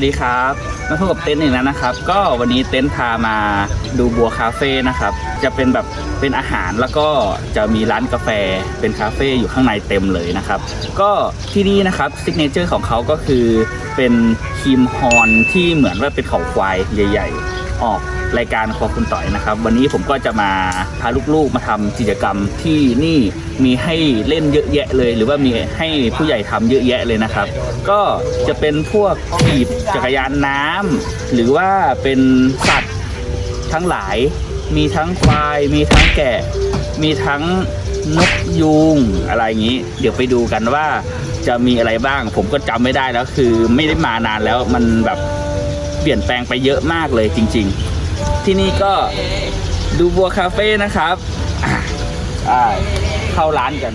วัสดีครับมาพบกับเต็นท์อีกแล้วนะครับ ก็วันนี้เต็นท์พามาดูบัวคาเฟ่นะครับ จะเป็นแบบเป็นอาหารแล้วก็จะมีร้านกาแฟเป็นคาเฟ่อยู่ข้างในเต็มเลยนะครับ ก็ที่นี่นะครับซิกเนเจอร์ของเขาก็คือเป็นครีมฮอนที่เหมือนว่าเป็นเขาควายใหญ่ ๆ ออก รายการครัวคุณต่อยนะครับ วันนี้ผมก็จะมาพาลูกๆมาทำกิจกรรมที่นี่มีให้เล่นเยอะแยะเลย หรือว่ามีให้ผู้ใหญ่ทำเยอะแยะเลยนะครับ ก็จะเป็นพวกขี่จักรยานน้ำหรือว่าเป็นสัตว์ทั้งหลาย มีทั้งควาย มีทั้งแกะ มีทั้งนกยูงอะไรอย่างนี้ เดี๋ยวไปดูกันว่าจะมีอะไรบ้าง ผมก็จำไม่ได้แล้วคือไม่ได้มานานแล้วมันแบบเปลี่ยนแปลงไปเยอะมากเลยจริง ๆ ที่นี่ก็ดูบัวคาเฟ่นะครับอ่าเข้าร้านกัน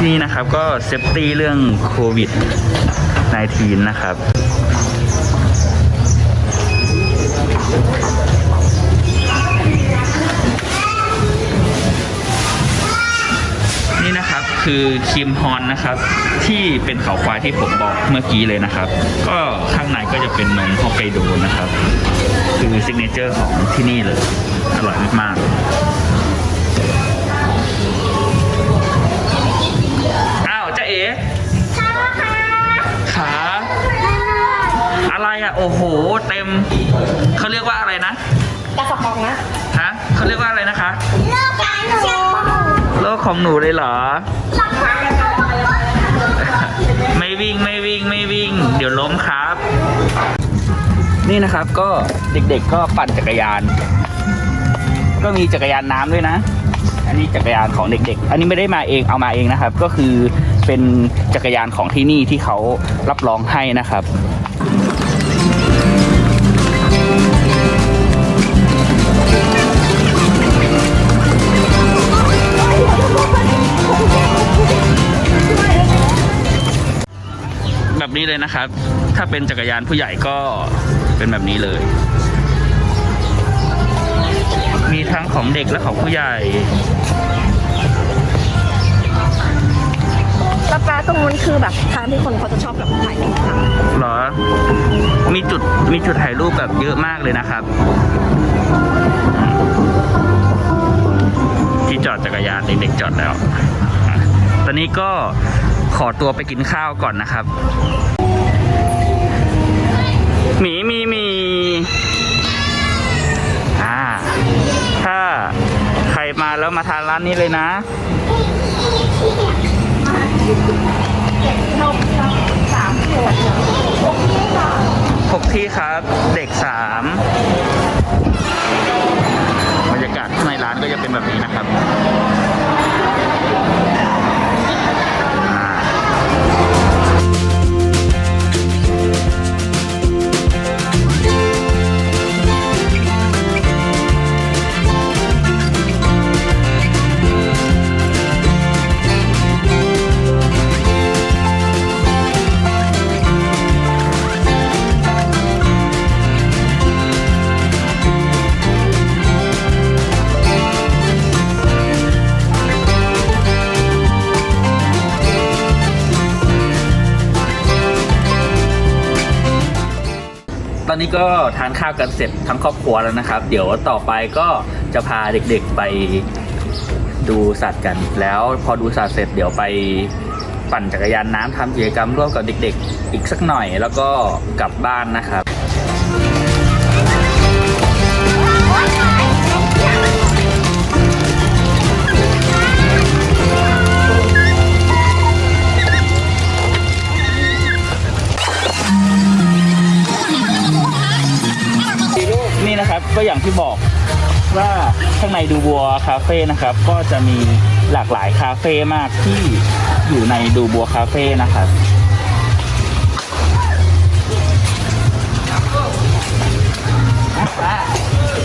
ที่นะครับก็เซฟตี้เรื่องโควิด -19 นะครับ ครับคือคิมฮอนนะครับที่เป็นเขาควายที่ผมบอกเมื่อกี้เลยนะครับ ก็ข้างในก็จะเป็นนมฮอกไกโดนะครับ คือซิกเนเจอร์ของที่นี่เลยอร่อยมากๆอ้าวจ้าเอ๋ขาอะไรอะโอ้โห เต็มเขาเรียกว่าอะไรนะกระสอบปองนะฮะเขาเรียกว่าอะไรนะคะ เลิกการหนูโลก ของหนูเลยเหรอ ไม่วิ่งไม่วิ่งไม่วิ่ง เดี๋ยวล้มครับ นี่นะครับก็เด็กๆก็ปั่นจักรยาน ก็มีจักรยานน้ำด้วยนะ อันนี้จักรยานของเด็ก ๆ อันนี้ไม่ได้มาเองเอามาเองนะครับ ก็คือเป็นจักรยานของที่นี่ที่เขารับรองให้นะครับ นี้เลยนะครับ ถ้าเป็นจักรยานผู้ใหญ่ก็เป็นแบบนี้เลย มีทั้งของเด็กและของผู้ใหญ่แล้วปลาตรงนู้นคือแบบทางที่คนเขาจะชอบแบบถ่ายรูปค่ะเหรอ มีจุดมีจุดถ่ายรูปแบบเยอะมากเลยนะครับ ที่จอดจักรยานเด็กๆจอดแล้วอะตอนนี้ก็ ขอตัวไปกินข้าวก่อนนะครับหมีมีมีอ่า ถ้าใครมาแล้วมาทานร้านนี้เลยนะ หกที่ครับเด็กสามบรรยากาศข้างในร้านก็จะเป็นแบบนี้นะครับ อนนี้ก็ทานข้าวกันเสร็จทั้งครอบครัวแล้วนะครับ เดี๋ยวต่อไปก็จะพาเด็กๆไปดูสัตว์กัน แล้วพอดูสัตว์เสร็จเดี๋ยวไปปั่นจักรยานน้ำทำกิจกรรมร่วมกับเด็กๆ อีกสักหน่อย แล้วก็กลับบ้านนะครับ ข้างในดูบัวคาเฟ่นะครับ ก็จะมีหลากหลายคาเฟ่มากที่อยู่ในดูบัวคาเฟ่นะครับ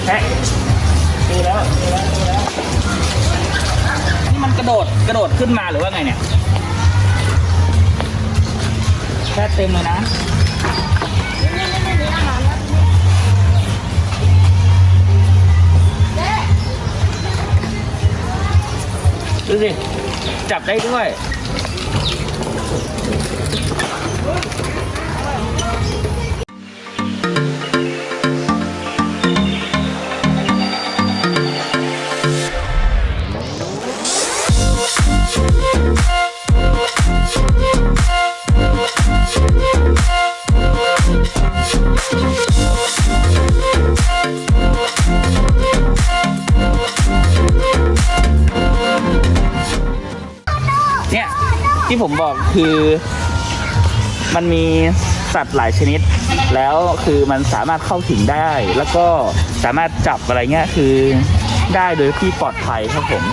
แฮะดูแล้วดูแล้วดูแล้ว นี่มันกระโดดกระโดดขึ้นมาหรือว่าไงเนี่ยแค่เต็มเลยนะ สิ จับได้ด้วยเนี่ย คือมันมีสัตว์หลายชนิด แล้วคือมันสามารถเข้าถึงได้ แล้วก็สามารถจับอะไรเงี้ยคือได้โดยที่ปลอดภัยครับผม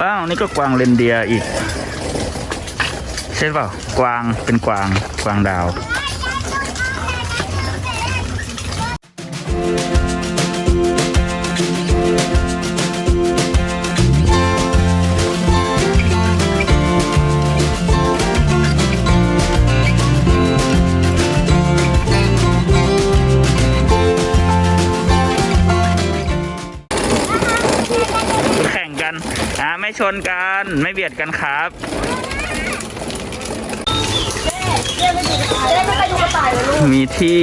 ว้าวนี่ก็กวางเรนเดียร์อีกใช่เปล่ากวางเป็นกวางกวางดาวแชนกัน ไม่เบียดกันครับ เจ๊ไม่ไปดูกระต่ายเลยลูกมีที่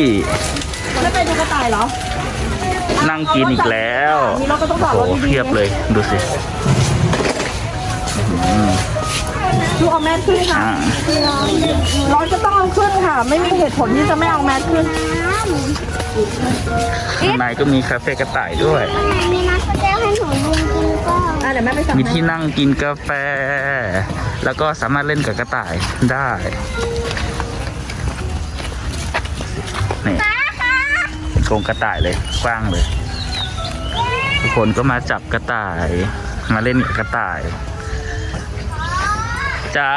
ไม่ไปดูกระต่ายเหรอนั่งกินอีกแล้วนี่เราก็ต้องจอดรโอ้ถดีๆเพียบเลยดูสิดูเอาแมสขึ้นค่ะ อ่าร้อนก็ต้องเอาขึ้นค่ะ ไม่มีเหตุผลที่จะไม่เอาแมสขึ้น ข้างในก็มีคาเฟ่กระต่ายด้วย ไหนมีนักแสดงให้หนูลุงกินก็ อะเดี๋ยวแม่ไปสั่งมีที่นั่งกินกาแฟ แล้วก็สามารถเล่นกับกระต่ายได้นี่โกรงกระต่ายเลยกว้างเลย ทุกคนก็มาจับกระต่าย มาเล่นกับกระต่ายจ๋า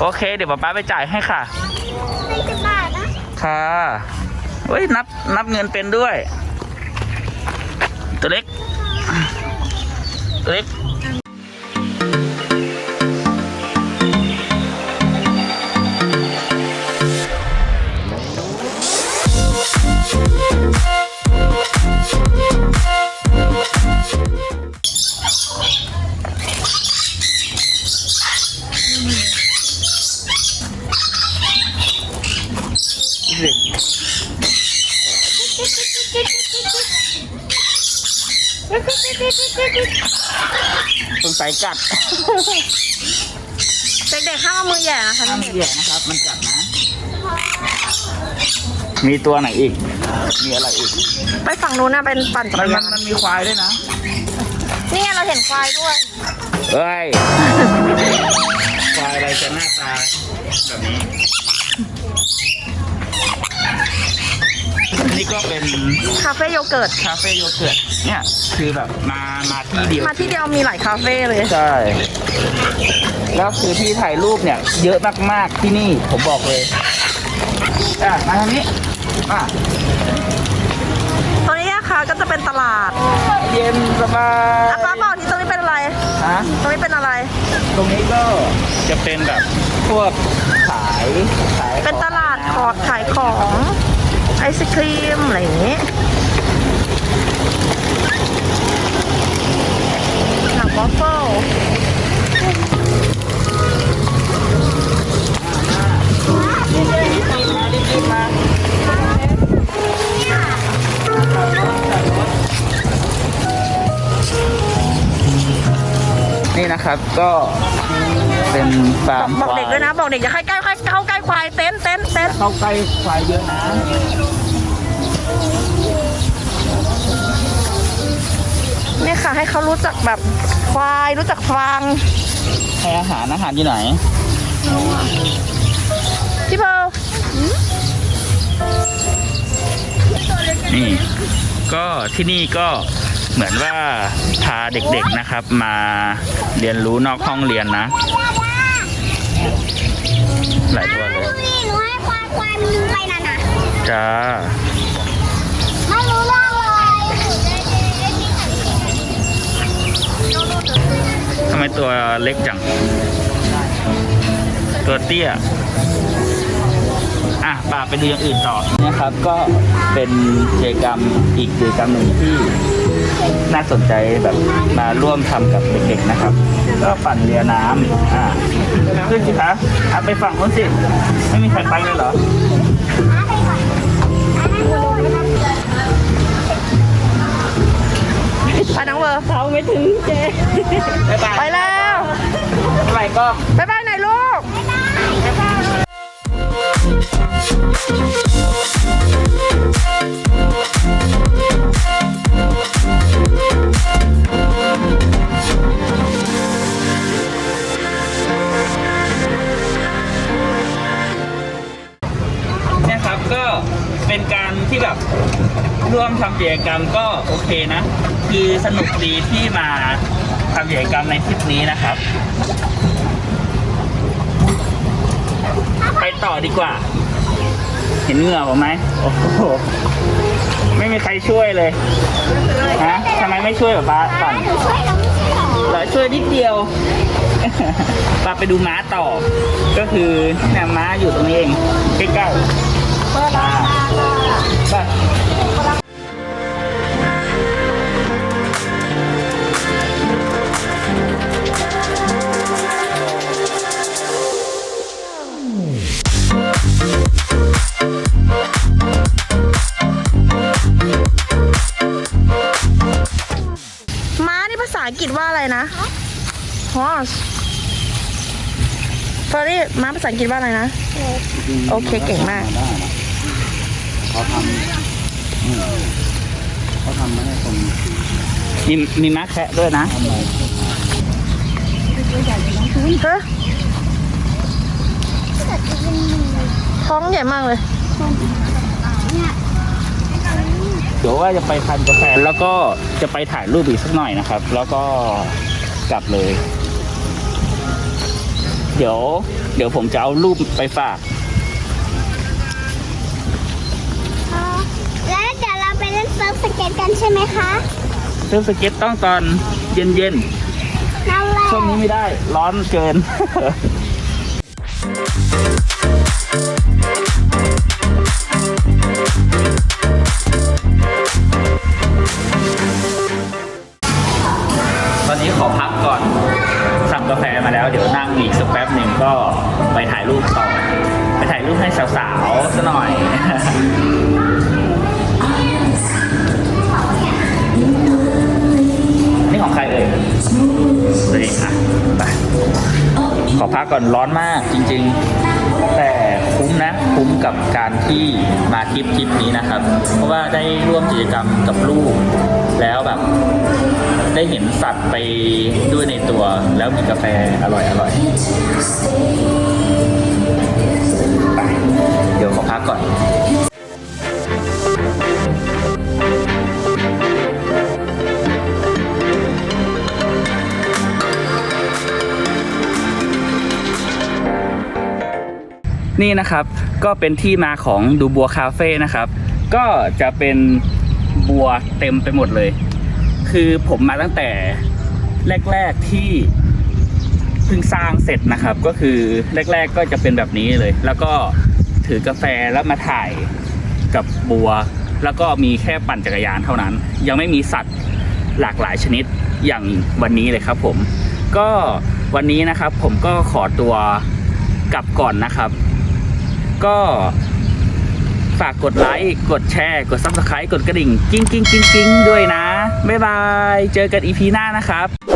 โอเค เดี๋ยวป๊าป๊าไปจ่ายให้ค่ะไม่สิบบาทนะค่ะเฮ้ยนับนับเงินเป็นด้วย ตัวเล็ก ตัว เล็ก สงสัยกัดเด็กๆห้ามเอามือแหย่นะคะห้ามเหยียดนะครับ มันกัดนะ มีตัวไหนอีก มีอะไรอีก ไปฝั่งนู้นนะเป็นปั่นจักมันรมัยานนมันมีควายด้วยนะ นี่ไงเราเห็นควายด้วย เฮ้ย ควายอะไรจะหน้าตาแบบนี้ นี่ก็เป็นคาเฟ่โยเกิร์ต คาเฟ่โยเกิร์ตเนี่ยคือแบบมามาที่เดียวมาที่เดียวมีหลายคาเฟ่เลย ใช่แล้วคือที่ถ่ายรูปเนี่ย เยอะมากๆที่นี่ผมบอกเลยอะมาทางนี้อะตรงนี้นะคะก็จะเป็นตลาดเย็นสบายอะป้าบอกที่ตรงนี้เป็นอะไรฮะตรงนี้เป็นอะไร ตรงนี้ก็จะเป็นแบบพวกขายขายเป็นตลาดขอขายของ ไอศครีม อะไรอย่างนี้หนังวอฟเฟิลนี่นะครับก็เป็นฟาบร์อกมบอกเด็กด้วยนะ บอกเด็กอย่าให้ใกล้ใกล้เข้าใกล้ ควายเต้นเต้นเต้นเข้าใกล้ควายเยอะนะนี่ค่ะ ให้เขารู้จักแบบควายรู้จักฟางให้อาหารอาหารอยู่ไหนพี่เพร์ลนี่ก็ที่นี่ก็เหมือนว่าพาเด็กๆนะครับ มาเรียนรู้นอกห้องเรียนนะ หลายตัว ควายควายมันไปน่ะนะจ้าไม่รู้เรื่องเลยทำไมตัวเล็กจัง ตัวเตี้ย อะป่าไปดูอย่างอื่นต่อนะครับก็เป็นกิจกรรมอีกกิจกรรมหนึ่งที่ น่าสนใจแบบมาร่วมทำกับเด็กๆนะครับ ก็ปั่นเรือน้ำอ่าขึ้นสิคะเอาไปฝั่งนู้นสิ ไม่มีใครไปเลยเหรอไปน้องเวอร์เขาไม่ถึงเจ๊บ๊ายบายไปแล้วบ๊ายบายกล้องบ๊ายบายหน่อยลูกเนี่ย เป็นการที่แบบร่วมทำกิจกรรมก็โอเคนะ คือสนุกดีที่มาทำกิจกรรมในทริปนี้นะครับ ไปต่อดีกว่า เห็นเหงื่อผมไหมโอ้โหไม่มีใครช่วยเลยฮะทำไมไม่ช่วยแบบป้าปั่นหนูช่วยเราไม่ใช่หรอเราช่วยนิดเดียว ป้าไปดูม้าต่อ ก็คือเนี่ยม้าอยู่ตรงนี้เองใกล้ๆอ่าไม้าภาษาอังกฤษว่าอะไรนะ โอเคเก่งมาก เขาทำอืมเขาทำมาให้คนมีมีม้าแคะด้วยนะเฮ้ยท้องใหญ่มากเลย เดี๋ยวว่าจะไปทานกาแฟแล้วก็จะไปถ่ายรูปอีกสักหน่อยนะครับ แล้วก็กลับเลย เดี๋ยว เดี๋ยวผมจะเอารูปไปฝากแล้วเดี๋ยวเราไปเล่นเซิร์ฟสเก็ตกันใช่ไหมคะเซิร์ฟสเก็ตต้องตอนเย็นนั่นแหละๆช่วงนี้ไม่ได้ร้อนเกิน ตอนนี้ขอพักก่อน สั่งกาแฟมาแล้วเดี๋ยวนั่งอีกสั ก็ไปถ่ายรูปต่อ ไปถ่ายรูปให้สาวๆซะหน่อย นี่ของใครเอ่ยตัวเองอะไปขอพักก่อนร้อนมากจริง ๆ แต่คุ้มนะคุ้มกับการที่มาทริปทริปนี้นะครับ เพราะว่าได้ร่วมกิจกรรมกับลูก แล้วแบบ ได้เห็นสัตว์ไปด้วยในตัว แล้วมีกาแฟอร่อยอร่อยเดี๋ยวขอพักก่อน นี่นะครับก็เป็นที่มาของดูบัวคาเฟ่นะครับ ก็จะเป็นบัวเต็มไปหมดเลย คือผมมาตั้งแต่แรก ๆที่เพิ่งสร้างเสร็จนะครับ ก็คือแรก ๆก็จะเป็นแบบนี้เลย แล้วก็ถือกาแฟแล้วมาถ่ายกับบัว แล้วก็มีแค่ปั่นจักรยานเท่านั้น ยังไม่มีสัตว์หลากหลายชนิดอย่างวันนี้เลยครับผม ก็วันนี้นะครับผมก็ขอตัวกลับก่อนนะครับ ก็ฝากกดไลค์ กดแชร์ กด subscribe กดกระดิ่ง กิ้งกิ้งกิ้งกิ้งด้วยนะ บ๊ายบาย เจอกันอีพีหน้านะครับ